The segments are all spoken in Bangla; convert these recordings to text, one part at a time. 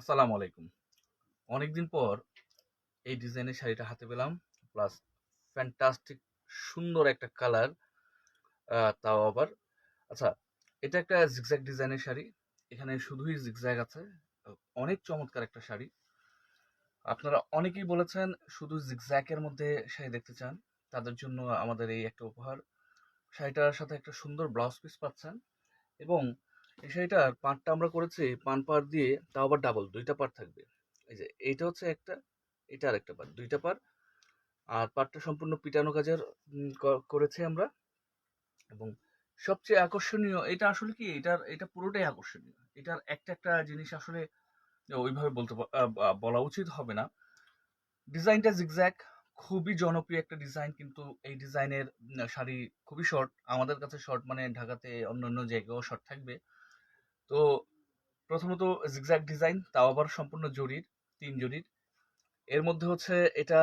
আসসালামু আলাইকুম। অনেকদিন পর এই ডিজাইনের শাড়িটা হাতে পেলাম প্লাস ফ্যান্টাস্টিক সুন্দর একটা কালার তাও আবার। আচ্ছা এটা একটা জিগজ্যাগ ডিজাইনের শাড়ি, এখানে শুধুই জিগজ্যাগ আছে, অনেক চমৎকার একটা শাড়ি। আপনারা অনেকেই বলেছেন শুধু জিগজ্যাগের মধ্যে শাড়ি দেখতে চান, তাদের জন্য আমাদের এই একটা উপহার। শাড়িটার সাথে একটা সুন্দর ব্লাউজ পিস পাচ্ছেন এবং এই শাড়িটার পাড়টা আমরা করেছি পান পাড় দিয়ে তাও আবার ডাবল দুইটা পাড় থাকবে। এই যে এইটা হচ্ছে একটা, এটা আর একটা পাড় দুইটা পাড় আর পাড়টা সম্পূর্ণ পিটানো কাজের করেছি আমরা। এবং সবচেয়ে আকর্ষণীয়, এটা আসলে কি? এটার, এটা পুরোটাই আকর্ষণীয়। এটার একটা একটা জিনিস আসলে ওইভাবে বলতে বলা উচিত হবে না। ডিজাইনটা জিগজ্যাগ খুবই জনপ্রিয় একটা ডিজাইন কিন্তু এই ডিজাইনের শাড়ি খুবই শর্ট আমাদের কাছে শর্ট মানে ঢাকাতে অন্যান্য জায়গায়ও শর্ট থাকবে। তো প্রথমত জিগজ্যাগ ডিজাইন তাও আবার সম্পূর্ণ জরির, তিন জরির। এর মধ্যে হচ্ছে এটা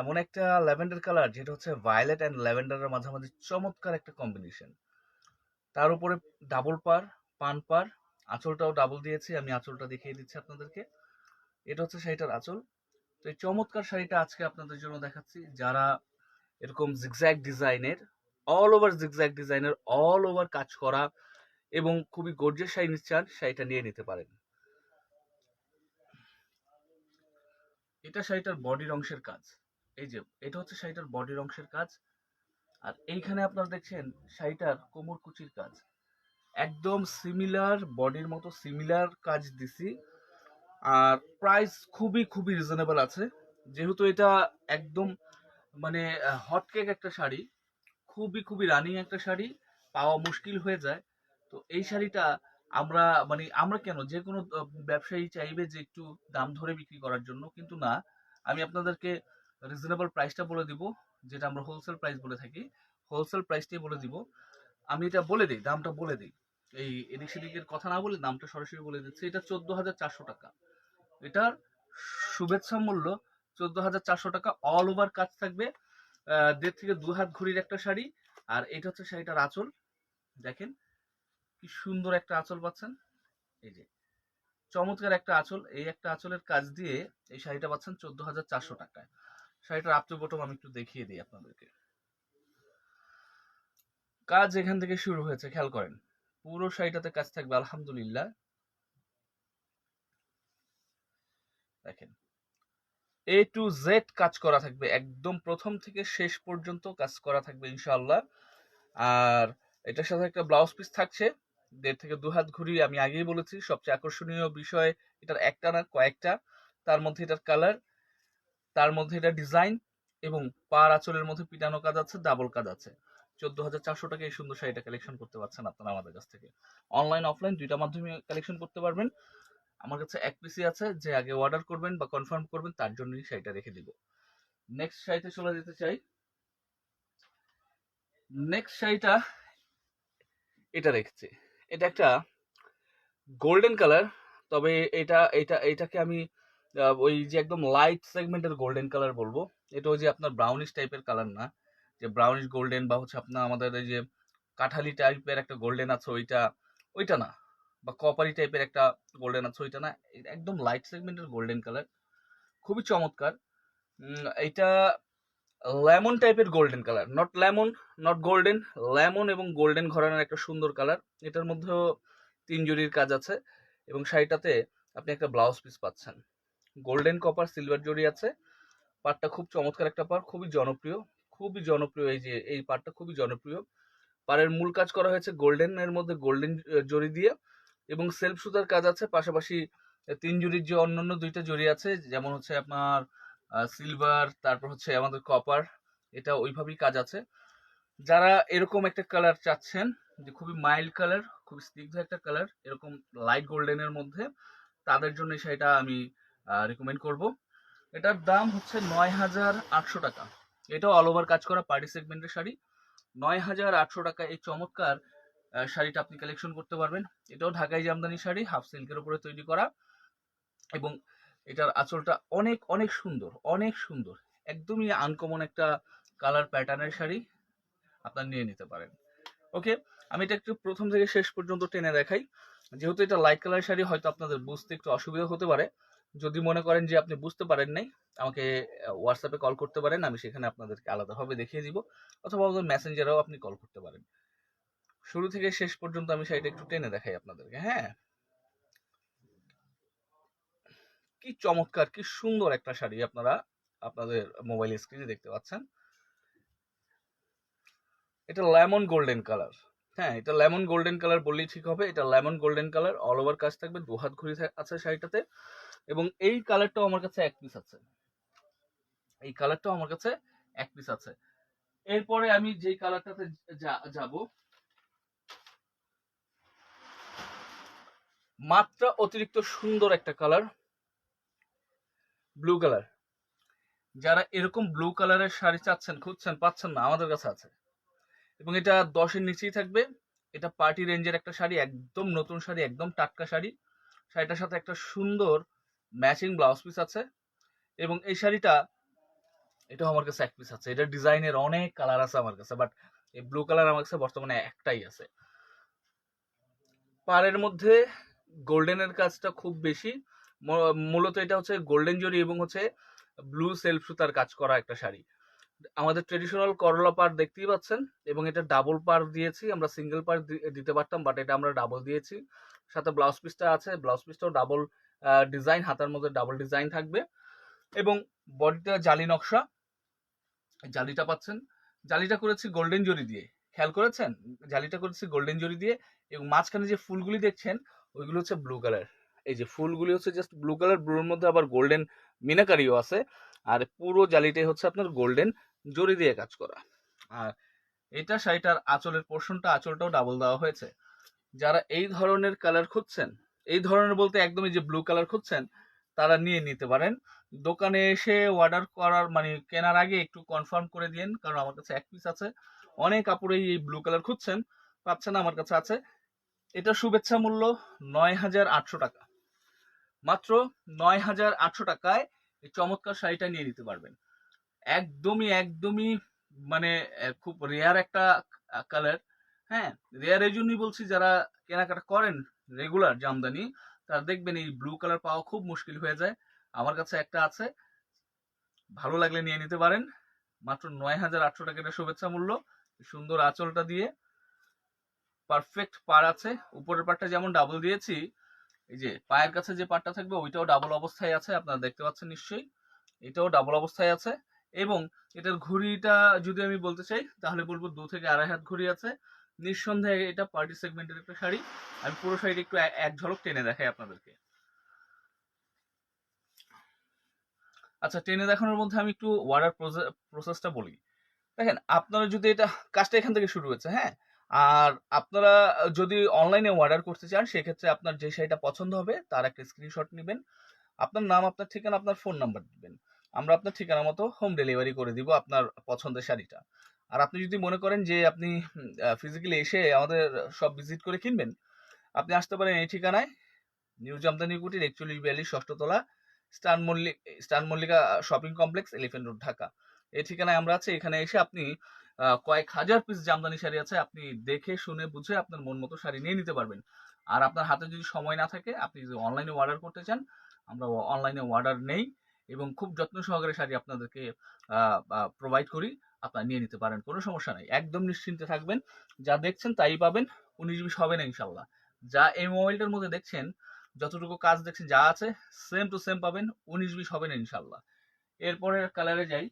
এমন একটা ল্যাভেন্ডার কালার, যেটা হচ্ছে ভায়োলেট অ্যান্ড ল্যাভেন্ডারের মাঝামাঝি চমৎকার একটা কম্বিনেশন তার উপরে ডাবল পার, পান পার, আঁচলটাও ডাবল দিয়েছি, আমি আঁচলটা দেখিয়ে দিচ্ছি আপনাদেরকে। এটা হচ্ছে শাড়িটার আঁচল। তো এই চমৎকার শাড়িটা আজকে আপনাদের জন্য দেখাচ্ছি। যারা এরকম জিগজ্যাগ ডিজাইনের অল ওভার জিগজ্যাগ ডিজাইনের অল ওভার কাজ করা এবং খুবই গর্জিয়াস শাড়ি নিতে চান, শাড়িটা নিয়ে নিতে পারেন। এটা শাড়িটার বডির অংশের কাজ। এই যে, এটা হচ্ছে শাড়িটার বডির অংশের কাজ। আর এইখানে আপনারা দেখছেন শাড়িটার কোমর কুচির কাজ। একদম সিমিলার বডির মতো সিমিলার কাজ দিছি। আর প্রাইস খুবই খুবই রিজনেবল আছে। যেহেতু এটা একদম মানে হটকেক একটা শাড়ি, খুবই খুবই রানিং একটা শাড়ি, পাওয়া মুশকিল হয়ে যায়। তো এই শাড়িটা আমরা মানে আমরা কেন? যে কোনো ব্যবসায়ী চাইবে যে একটু দাম ধরে বিক্রি করার জন্য, কিন্তু না। আমি আপনাদেরকে রিজনেবল প্রাইসটা বলে দিব, যেটা আমরা হোলসেল প্রাইস বলে থাকি। হোলসেল প্রাইসটাই বলে দিব। আমি এটা বলে দিই, দামটা বলে দিই। এই এদিক সেদিকের কথা না বলে দামটা সরাসরি বলে দিচ্ছি। এটা চোদ্দ হাজার চারশো টাকা। এটার শুভেচ্ছা মূল্য চোদ্দ হাজার চারশো টাকা অল ওভার কাজ থাকবে। দেড় থেকে দু হাত ঘড়ির একটা শাড়ি। আর এটা হচ্ছে শাড়িটার আঁচল। দেখেন কি সুন্দর একটা আঁচল পাচ্ছেন। এই যে, চমৎকার একটা আঁচল। এই একটা আঁচলের কাজ দিয়ে এই শাড়িটা পাচ্ছেন চোদ্দ হাজার চারশো টাকায়। শাড়িটার আপটু বটম আমি একটু দেখিয়ে দিই আপনাদেরকে। কাজ এখান থেকে শুরু হয়েছে, খেয়াল করেন। পুরো শাড়িটাতে কাজ থাকবে, আলহামদুলিল্লাহ। দেখেন। এ টু জেড কাজ করা থাকবে, একদম প্রথম থেকে শেষ পর্যন্ত কাজ করা থাকবে, ইনশাআল্লাহ। আর এটার সাথে একটা ব্লাউজ পিস থাকছে। দেড় থেকে দু হাত ঘুরি আমি আগেই বলেছি, সবচেয়ে আকর্ষণীয় বিষয় এটার একটা না, কয়েকটা। তার মধ্যে এটার কালার তার মধ্যে এটা ডিজাইন এবং পার আঁচলের মধ্যে পিটানো কাজ আছে ডাবল কাজ আছে। চোদ্দ হাজার চারশো টাকা এই সুন্দর শাড়িটা কালেকশন করতে পারছেন আপনারা আমাদের কাছ থেকে। অনলাইন অফলাইন দুইটা মাধ্যমে কালেকশন করতে পারবেন। আমার কাছে এক পিসি আছে, যে আগে অর্ডার করবেন বা কনফার্ম করবেন, তার জন্যই শাড়িটা রেখে দিব। নেক্সট শাড়িতে চলে যেতে চাই। নেক্সট শাড়িটা, এটা রেখেছি। এটা একটা গোল্ডেন কালার তবে এটা এটা, এটাকে আমি ওই যে একদম লাইট সেগমেন্টের গোল্ডেন কালার বলব। এটা ওই যে আপনার ব্রাউনিশ টাইপের কালার না। যে ব্রাউনিশ গোল্ডেন বা হচ্ছে আপনার আমাদের এই যে কাঠালি টাইপের একটা গোল্ডেন আছে, ওইটা ওইটা না। বা কপারি টাইপের একটা গোল্ডেন আছে, ওইটা না। একদম লাইট সেগমেন্টের গোল্ডেন কালার খুবই চমৎকার। এটা লেমন টাইপের golden colour not lemon not golden lemon এবং গোল্ডেন ঘরানার একটা সুন্দর কালার। এটার মধ্যেও তিন জরির কাজ আছে এবং শাড়িটাতে আপনি একটা ব্লাউজ পিস পাচ্ছেন। গোল্ডেন কপার সিলভার জরি আছে। পাটটা খুব চমৎকার একটা পার খুবই জনপ্রিয় খুবই জনপ্রিয় এই যে, এই পাটটা খুবই জনপ্রিয়। পাড়ের মূল কাজ করা হয়েছে গোল্ডেন, এর মধ্যে গোল্ডেন জরি দিয়ে এবং সেলফ সুতার কাজ আছে, পাশাপাশি তিন জরির যে অন্যান্য দুইটা জরি আছে, যেমন হচ্ছে আপনার সিলভার তারপর হচ্ছে আমাদের কপার এটা ওইভাবেই কাজ আছে। যারা এরকম একটা কালার চাচ্ছেন, যে খুবই মাইল্ড কালার খুবই স্নিগ্ধ একটা কালার এরকম লাইট গোল্ডেনের মধ্যে, তাদের জন্য শাড়িটা আমি রেকমেন্ড করব। এটার দাম হচ্ছে নয় হাজার আটশো টাকা। এটাও অল ওভার কাজ করা পার্টি সেগমেন্টের শাড়ি। নয় হাজার আটশো টাকা এই চমৎকার শাড়িটা আপনি কালেকশন করতে পারবেন। এটাও ঢাকাই জামদানি শাড়ি হাফ সিল্কের উপরে তৈরি করা। এবং এটার আঁচলটা অনেক অনেক সুন্দর অনেক সুন্দর। একদমই আনকমন একটা কালার প্যাটার্নের শাড়ি আপনার নিয়ে নিতে পারেন। ওকে আমি এটা একটু প্রথম থেকে শেষ পর্যন্ত টেনে দেখাই। যেহেতু এটা লাইট কালার শাড়ি, হয়তো আপনাদের বুঝতে একটু অসুবিধা হতে পারে। যদি মনে করেন যে আপনি বুঝতে পারেন নাই, আমাকে হোয়াটসঅ্যাপে কল করতে পারেন, আমি সেখানে আপনাদেরকে আলাদাভাবে দেখিয়ে দিব। অথবা আমাদের মেসেঞ্জারেও আপনি কল করতে পারেন। শুরু থেকে শেষ পর্যন্ত আমি শাড়িটা একটু টেনে দেখাই আপনাদেরকে হ্যাঁ? কি চমৎকার, কি সুন্দর একটা শাড়ি আপনারা, আপনাদের মোবাইল স্ক্রিনে দেখতে পাচ্ছেন। এটা লেমন গোল্ডেন কালার হ্যাঁ এটা লেমন গোল্ডেন কালার বললেই ঠিক হবে। এটা lemon golden colour all over কাজ থাকবে, দু হাত ঘুরি আছে শাড়িটাতে। এবং এই কালারটাও আমার কাছে এক পিস আছে। এই কালারটাও আমার কাছে এক পিস আছে। এরপরে আমি যেই কালারটাতে যাব, মাত্রা অতিরিক্ত সুন্দর একটা কালার ব্লু কালার যারা এরকম ব্লু কালারের শাড়ি চাচ্ছেন, খুঁজছেন, পাচ্ছেন না, আমাদের কাছে আছে। এবং এটা দশের নিচেই থাকবে। এটা পার্টি রেঞ্জের একটা শাড়ি, একদম নতুন শাড়ি, একদম টাটকা শাড়ি। শাড়িটার সাথে একটা সুন্দর ম্যাচিং ব্লাউজ পিস আছে। এবং এই শাড়িটা, এটাও আমার কাছে এক পিস আছে। এটা ডিজাইনের অনেক কালার আছে আমার কাছে বাট এই ব্লু কালার আমার কাছে বর্তমানে একটাই আছে। পাড়ের মধ্যে গোল্ডেনের কাজটা খুব বেশি। মূলত এটা হচ্ছে গোল্ডেন জরি এবং হচ্ছে ব্লু সেলফ সুতার কাজ করা একটা শাড়ি। আমাদের ট্রেডিশনাল করলা পার দেখতেই পাচ্ছেন এবং এটা ডাবল পার দিয়েছি, আমরা সিঙ্গেল পার দিতে পারতাম বাট এটা আমরা ডাবল দিয়েছি। সাথে ব্লাউজ পিসটা আছে ব্লাউজ পিসটাও ডাবল ডিজাইন হাতার মধ্যে ডাবল ডিজাইন থাকবে। এবং বডিটা জালি নকশা, জালিটা পাচ্ছেন। জালিটা করেছি গোল্ডেন জরি দিয়ে। খেয়াল করেছেন? জালিটা করেছি গোল্ডেন জরি দিয়ে এবং মাঝখানে যে ফুলগুলি দেখছেন, ওইগুলো হচ্ছে ব্লু কালার এই যে ফুলগুলি হচ্ছে জাস্ট ব্লু কালার ব্লুর মধ্যে আবার গোল্ডেন মিনাকারিও আছে। আর পুরো জালিটাই হচ্ছে আপনার গোল্ডেন জরি দিয়ে কাজ করা। আর এটা শাড়িটার আঁচলের পোর্শনটা আঁচলটাও ডাবল দেওয়া হয়েছে। যারা এই ধরনের কালার খুঁজছেন, এই ধরনের বলতে একদমই যে ব্লু কালার খুঁজছেন, তারা নিয়ে নিতে পারেন। দোকানে এসে অর্ডার করার মানে কেনার আগে একটু কনফার্ম করে দিন, কারণ আমার কাছে এক পিস আছে। অনেক কাপড়েই এই ব্লু কালার খুঁজছেন, পাচ্ছেন, আমার কাছে আছে। এটা শুভেচ্ছা মূল্য নয় হাজার আটশো টাকা। মাত্র নয় হাজার আটশো টাকায় এই চমৎকার শাড়িটা নিয়ে নিতে পারবেন। একদমই একদমই মানে খুব রেয়ার একটা কালার হ্যাঁ? রেয়ার এই জন্যই বলছি যারা কেনাকাটা করেন রেগুলার জামদানি, তারা দেখবেন এই ব্লু কালার পাওয়া খুব মুশকিল হয়ে যায়। আমার কাছে একটা আছে, ভালো লাগলে নিয়ে নিতে পারেন। মাত্র নয় হাজার আটশো টাকা এটা শুভেচ্ছা মূল্য, সুন্দর আঁচলটা দিয়ে। পারফেক্ট পার আছে, উপরের পাটটা যেমন ডাবল দিয়েছি এই যে পায়ের কাছে যে পাটটা থাকবে, ওইটাও ডাবল অবস্থায় আছে, আপনারা দেখতে পাচ্ছেন নিশ্চয়ই। এটাও ডাবল অবস্থায় আছে এবং এটার ঘড়িটা যদি আমি বলতে চাই, তাহলে বলব দু থেকে আড়াই হাত ঘড়ি আছে। নিঃসন্দেহে এটা পার্টি সেগমেন্টের একটা শাড়ি। আমি পুরো শাড়িটা একটু এক ঝলক টেনে দেখাই আপনাদেরকে। আচ্ছা টেনে দেখানোর মধ্যে আমি একটু অর্ডার প্রসেসটা বলি। দেখেন, আপনারা যদি এটা কাজটা এখান থেকে শুরু হয়েছে হ্যাঁ? আর আপনারা যদি অনলাইনে অর্ডার করতে চান, সেক্ষেত্রে আপনার যে শাড়িটা পছন্দ হবে, তার একটা স্ক্রিনশট নেবেন। আপনার নাম, আপনার ঠিকানা, আপনার ফোন নাম্বার দিবেন। আমরা আপনার ঠিকানা মতো হোম ডেলিভারি করে দিব আপনার পছন্দের শাড়িটা। আর আপনি যদি মনে করেন যে আপনি ফিজিক্যালি এসে আমাদের সব ভিজিট করে কিনবেন, আপনি আসতে পারেন এই ঠিকানায়। নিউ জামদানি কুটির একচল্লিশ বিয়াল্লিশ ষষ্ঠতলা Eastern Mallik Eastern Mallika shopping complex Elephant Road Dhaka. এই ঠিকানায় আমরা আছি। এখানে এসে আপনি কয়েক হাজার পিস জামদানি শাড়ি আছে, আপনি দেখে, শুনে, বুঝে আপনার মন মতো শাড়ি নিয়ে নিতে পারবেন। আর আপনার হাতে যদি সময় না থাকে, আপনি যদি অনলাইনে অর্ডার করতে চান, আমরা অনলাইনে অর্ডার নেই এবং খুব যত্ন সহকারে শাড়ি আপনাদেরকে প্রোভাইড করি, আপনারা নিয়ে নিতে পারেন, কোনো সমস্যা নেই। একদম নিশ্চিন্তে থাকবেন, যা দেখছেন তাই পাবেন উনিশ বিশ হবে না ইনশাল্লাহ যা এই মোবাইলটার মধ্যে দেখছেন, যতটুকু কাজ দেখছেন যা আছে সেম টু সেম পাবেন উনিশ বিশ হবে না ইনশাল্লাহ এরপরে কালারে যাই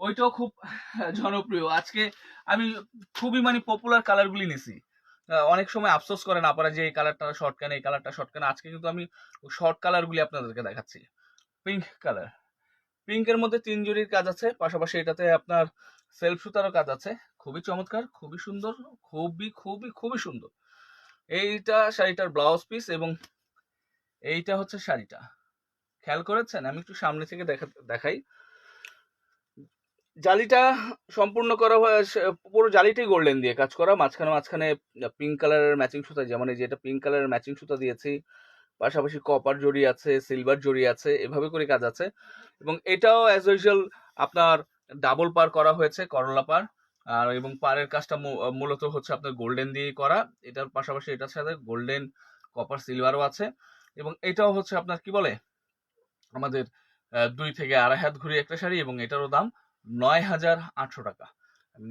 ওইটাও খুব জনপ্রিয়। আজকে আমি খুবই মানে পপুলার কালারগুলি নিছি। অনেক সময় আফসোস করেন আপনারা যে এই কালারটা শর্ট কেন, এই কালারটা শর্ট কেন। আজকে কিন্তু আমি শর্ট কালারগুলি আপনাদেরকে দেখাচ্ছি। পিঙ্ক কালার পিঙ্কের মধ্যে তিন জুড়ির কাজ আছে, পাশাপাশি এটাতে আপনার সেলফ সুতারও কাজ আছে। খুবই চমৎকার, খুবই সুন্দর, খুবই খুবই খুবই সুন্দর। এইটা শাড়িটার ব্লাউজ পিস এবং এইটা হচ্ছে শাড়িটা। খেয়াল করেছেন? আমি একটু সামনে থেকে দেখা, দেখাই। জালিটা সম্পূর্ণ করা পুরো জালিটাই গোল্ডেন দিয়ে কাজ করা। মাঝখানে মাঝখানে পিঙ্ক কালারের ম্যাচিং সুতা, যেমন এই যে এটা পিঙ্ক কালারের ম্যাচিং সুতা দিয়েছি। পাশাপাশি কপার জড়ি আছে সিলভার জড়ি আছে, এভাবে করে কাজ আছে। এবং এটাও অ্যাজ ইউজুয়াল আপনার ডাবল পার করা হয়েছে, করলা পার। আর এবং পারের কাজটা মূলত হচ্ছে আপনার গোল্ডেন দিয়ে করা। এটার পাশাপাশি এটার সাথে গোল্ডেন কপার সিলভারও আছে। এবং এটাও হচ্ছে আপনার কি বলে? আমাদের দুই থেকে আড়াই হাত ঘুরে একটা শাড়ি এবং এটারও দাম নয় হাজার আটশো টাকা।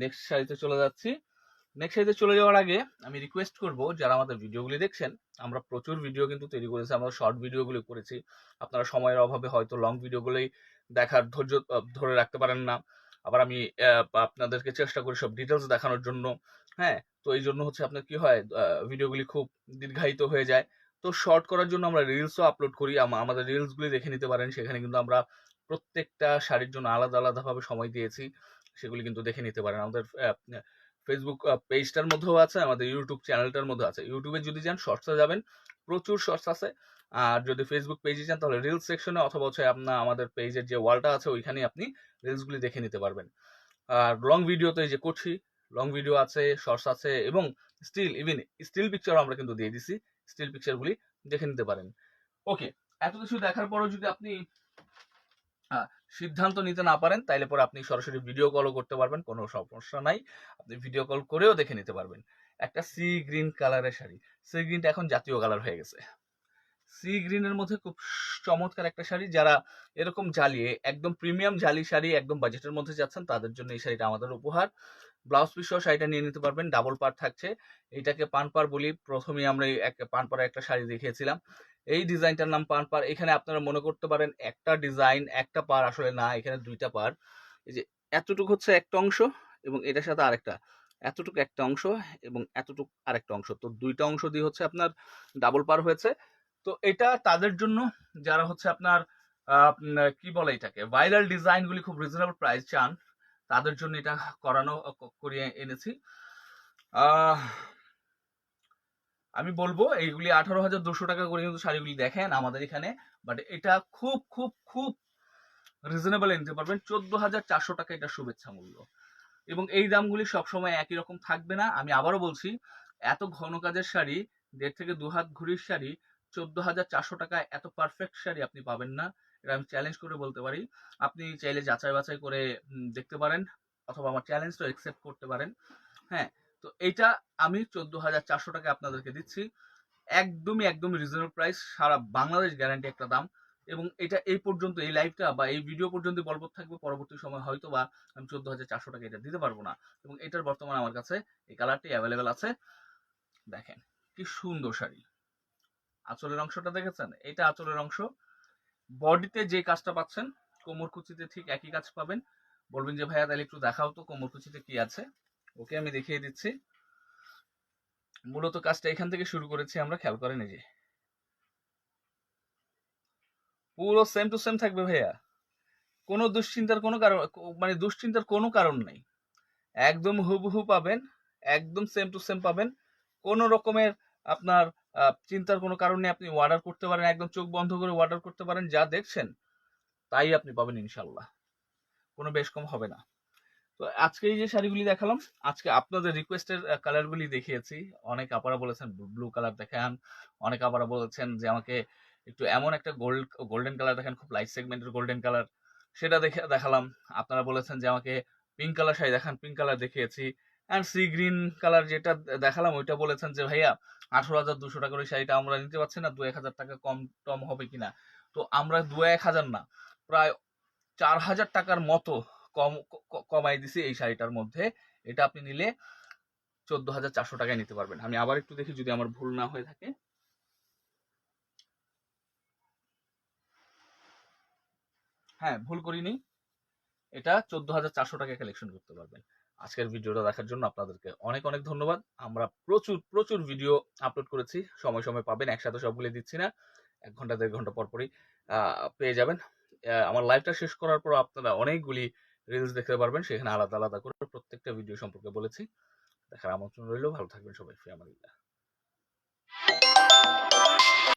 নেক্সট শাড়িতে চলে যাচ্ছি। নেক্সট শাড়িতে চলে যাওয়ার আগে আমি রিকোয়েস্ট করব, যারা আমাদের ভিডিওগুলি দেখছেন, আমরা প্রচুর ভিডিও কিন্তু তৈরি করেছি, আমরা শর্ট ভিডিওগুলি করেছি। আপনারা সময়ের অভাবে হয়তো লং ভিডিওগুলোই দেখার ধৈর্য ধরে রাখতে পারেন না। আবার আমি আপনাদেরকে চেষ্টা করি সব ডিটেলস দেখানোর জন্য। হ্যাঁ তো এই জন্য হচ্ছে আপনার কি হয় ভিডিওগুলি খুব দীর্ঘায়িত হয়ে যায়। তো শর্ট করার জন্য আমরা রিলসও আপলোড করি। আমাদের রিলসগুলি দেখে নিতে পারেন, সেখানে কিন্তু আমরা প্রত্যেকটা শাড়ির জন্য আলাদা, আলাদাভাবে সময় দিয়েছি। সেগুলি কিন্তু দেখে নিতে পারেন। আমাদের ফেসবুক পেজটার মধ্যেও আছে, আমাদের ইউটিউব চ্যানেলটার মধ্যে আছে। ইউটিউবে যদি যান শর্টসে যাবেন। প্রচুর শর্টস আছে। আর যদি ফেসবুক পেজে যান, তাহলে রিলস সেকশনে অথবা হচ্ছে আপনার আমাদের পেজের যে ওয়ালটা আছে ওইখানে আপনি রিলসগুলি দেখে নিতে পারবেন। আর লং ভিডিও তো এই যে করছি লং ভিডিও আছে শর্টস আছে এবং স্টিল ইভেন স্টিল পিকচারও আমরা কিন্তু দিয়ে দিছি। স্টিল পিকচারগুলি দেখে নিতে পারেন। ওকে এত কিছু দেখার পরও যদি আপনি সিদ্ধান্ত নিতে না পারেন, তাইলে পরে আপনি সরাসরি ভিডিও কলও করতে পারবেন, কোনো সমস্যা নাই। আপনি ভিডিও কল করেও দেখে নিতে পারবেন। একটা সি গ্রিন কালারের শাড়ি। সি গ্রিনটা এখন জাতীয় কালার হয়ে গেছে। সি গ্রিনের মধ্যে খুব চমৎকার একটা শাড়ি। যারা এরকম জ্বালিয়ে, একদম প্রিমিয়াম জালি শাড়ি একদম বাজেটের মধ্যে যাচ্ছেন, তাদের জন্য এই শাড়িটা আমাদের উপহার। ব্লাউজ পিস সহ শাড়িটা নিয়ে নিতে পারবেন ডাবল পার থাকছে। এইটাকে পানপার বলি প্রথমে আমরা এক পানপাড়া একটা শাড়ি দেখিয়েছিলাম। এই ডিজাইনটার নাম পান পার। এখানে আপনারা মনে করতে পারেন একটা ডিজাইন, একটা পার আসলে না, এখানে দুইটা পার। এই যে এতটুকু হচ্ছে একটা অংশ এবং এটার সাথে আরেকটা। এতটুকু একটা অংশ এবং এতটুকু আরেকটা অংশ। তো দুইটা অংশ দিয়ে হচ্ছে আপনার ডাবল পার হয়েছে। তো এটা তাদের জন্য যারা হচ্ছে আপনার কি বলে এটাকে ভাইরাল ডিজাইনগুলি খুব রিজনেবল প্রাইস চান, তাদের জন্য এটা করানো করিয়ে এনেছি। আমি বলব এইগুলি আঠারো হাজার দুশো টাকা করে কিন্তু শাড়িগুলি দেখেন আমাদের এখানে বাট এটা খুব খুব খুব রিজনেবল নিতে পারবেন চোদ্দ হাজার চারশো টাকা এটা শুভেচ্ছা মূল্য। এবং এই দামগুলি সবসময় একই রকম থাকবে না। আমি আবারও বলছি, এত ঘন কাজের শাড়ি, দেড় থেকে দু হাত ঘুরির শাড়ি, চোদ্দ হাজার চারশো টাকায় এত পারফেক্ট শাড়ি আপনি পাবেন না। এটা আমি চ্যালেঞ্জ করে বলতে পারি। আপনি চাইলে যাচাই বাছাই করে দেখতে পারেন, অথবা আমার চ্যালেঞ্জটা অ্যাকসেপ্ট করতে পারেন। হ্যাঁ তো এটা আমি চোদ্দ হাজার চারশো টাকা আপনাদেরকে দিচ্ছি। একদমই একদমই রিজনেবল প্রাইস সারা বাংলাদেশ গ্যারান্টি একটা দাম। এবং এটা এই পর্যন্ত, এই লাইভটা বা এই ভিডিও পর্যন্ত বলবৎ থাকবে, পরবর্তী সময় হয়তো বা আমি চোদ্দ হাজার চারশো টাকা এটা দিতে পারব না। এবং এটার বর্তমানে আমার কাছে এই কালারটি অ্যাভেলেবেল আছে। দেখেন, কি সুন্দর শাড়ি। আঁচলের অংশটা দেখেছেন? এটা আঁচলের অংশ। বডিতে যে কাজটা পাচ্ছেন কোমর কুচিতে ঠিক একই কাজ পাবেন। বলবেন যে, ভাইয়া, তাহলে একটু দেখাও তো কোমর কুচিতে কি আছে? ওকে আমি দেখিয়ে দিচ্ছি। মূলত কাজটা এখান থেকে শুরু করেছি আমরা, খেয়াল করে নিজে পুরো সেম টু সেম থাকবে ভাইয়া। কোনো দুশ্চিন্তার কোনো কারণ মানে দুশ্চিন্তার কোনো কারণ নেই। একদম হুবহু পাবেন, একদম সেম টু সেম পাবেন। কোনো রকমের আপনার চিন্তার কোনো কারণ আপনি অর্ডার করতে পারেন, একদম চোখ বন্ধ করে অর্ডার করতে পারেন, যা দেখছেন, তাই আপনি পাবেন ইনশাল্লাহ কোনো বেশ কম হবে না। তো আজকে এই যে শাড়িগুলি দেখালাম, আজকে আপনাদের রিকোয়েস্টের কালারগুলি দেখিয়েছি। অনেক আপারা বলেছেন ব্লু কালার দেখান। অনেক আপারা বলেছেন যে আমাকে একটু এমন একটা গোল্ড গোল্ডেন কালার দেখেন, খুব লাইট সেগমেন্টের গোল্ডেন কালার সেটা দেখে, দেখালাম। আপনারা বলেছেন যে আমাকে পিঙ্ক কালার শাড়ি দেখান পিঙ্ক কালার দেখিয়েছি। অ্যান্ড সি গ্রিন কালার যেটা দেখালাম, ওইটা বলেছেন যে, ভাইয়া, আঠারো হাজার দুশো টাকার ওই শাড়িটা আমরা নিতে পারছি না দু এক হাজার টাকা কম টম হবে কিনা? তো আমরা দু এক হাজার না, প্রায় চার হাজার টাকার মতো কম কমাই দিছি এই শাড়িটার মধ্যে। এটা আপনি নিলে চোদ্দ হাজার চারশো টাকায় নিতে পারবেন। আমি আবার একটু দেখি যদি আমার ভুল না হয়ে থাকে। হ্যাঁ ভুল করিনি। এটা চোদ্দ হাজার চারশো টাকা কালেকশন করতে পারবেন। আজকের ভিডিওটা দেখার জন্য আপনাদেরকে অনেক অনেক ধন্যবাদ। আমরা প্রচুর প্রচুর ভিডিও আপলোড করেছি। সময় সময় পাবেন, একসাথে সবগুলো দিচ্ছি না। এক ঘণ্টা, দেড় ঘণ্টা পর পরই পেয়ে যাবেন। আমার লাইভটা শেষ করার পর আপনারা অনেকগুলি রিলস দেখতে পারবেন, সেখানে আলাদা আলাদা করে প্রত্যেকটা ভিডিও সম্পর্কে বলেছি। দেখার আমন্ত্রণ রইল, ভালো থাকবেন সবাই ফিয়ামালিল্লাহ